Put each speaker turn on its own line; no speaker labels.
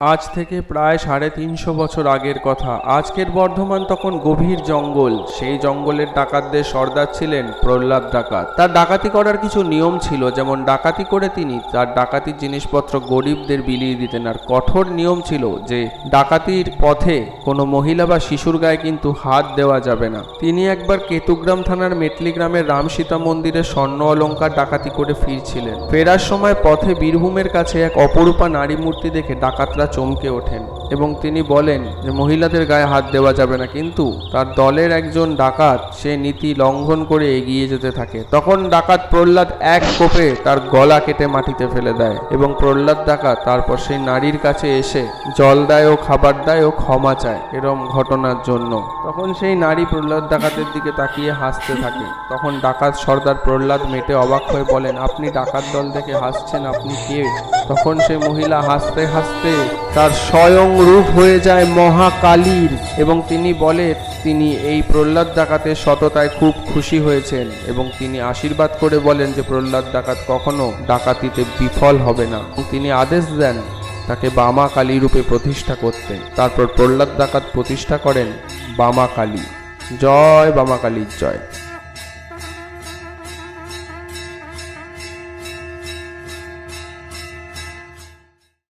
আজ থেকে প্রায় সাড়ে তিনশো বছর আগের কথা। আজকের বর্ধমান তখন গভীর জঙ্গল। সেই জঙ্গলের ডাকাতদের সর্দার ছিলেন প্রহ্লাদ ডাকাত। তার ডাকাতি করার কিছু নিয়ম ছিল, যেমন ডাকাতি করে তিনি তার ডাকাতির জিনিসপত্র গরিবদের বিলিয়ে দিতেন। আর কঠোর নিয়ম ছিল যে ডাকাতির পথে কোনো মহিলা বা শিশুর গায়ে কিন্তু হাত দেওয়া যাবে না। তিনি একবার কেতুগ্রাম থানার মেটলি গ্রামের রামসীতা মন্দিরে স্বর্ণ অলঙ্কার ডাকাতি করে ফিরছিলেন। ফেরার সময় পথে বীরভূমের কাছে এক অপরূপা নারী মূর্তি দেখে ডাকাতরা চমকে ওঠেন। এবং তিনি বলেন যে মহিলাদের গায়ে হাত দেওয়া যাবে না, কিন্তু তার দলের একজন ডাকাত, সে নীতি লঙ্ঘন করে এগিয়ে যেতে থাকে। তখন ডাকাত প্রহ্লাদ এক কোপে তার গলা কেটে মাটিতে ফেলে দেয় এবং প্রহ্লাদ ডাকাত তারপর সেই নারীর কাছে এসে জল দেয় ও খাবার দেয় ও ক্ষমা চায় এরম ঘটনার জন্য। তখন সেই নারী প্রহ্লাদ ডাকাতের দিকে তাকিয়ে হাসতে থাকে। তখন ডাকাত সর্দার প্রহ্লাদ মেটে অবাক হয়ে বলেন, আপনি ডাকাত দল থেকে হাসছেন, আপনি কে? তখন সে মহিলা হাসতে হাসতে তার স্বয়ং রূপ হয়ে যায় মহাকালীর। এবং তিনি বলে, তিনি এই প্রহ্লাদ ডাকাতের সততায় খুব খুশি হয়েছেন। এবং তিনি আশীর্বাদ করে বলেন যে, প্রহ্লাদ ডাকাত কখনো ডাকাতিতে বিফল হবে না। তিনি আদেশ দেন, তাকে বামা কালী রূপে প্রতিষ্ঠা করতে। তারপর প্রহ্লাদ ডাকাত প্রতিষ্ঠা করেন বামা কালী জয় বামা কালীর জয়।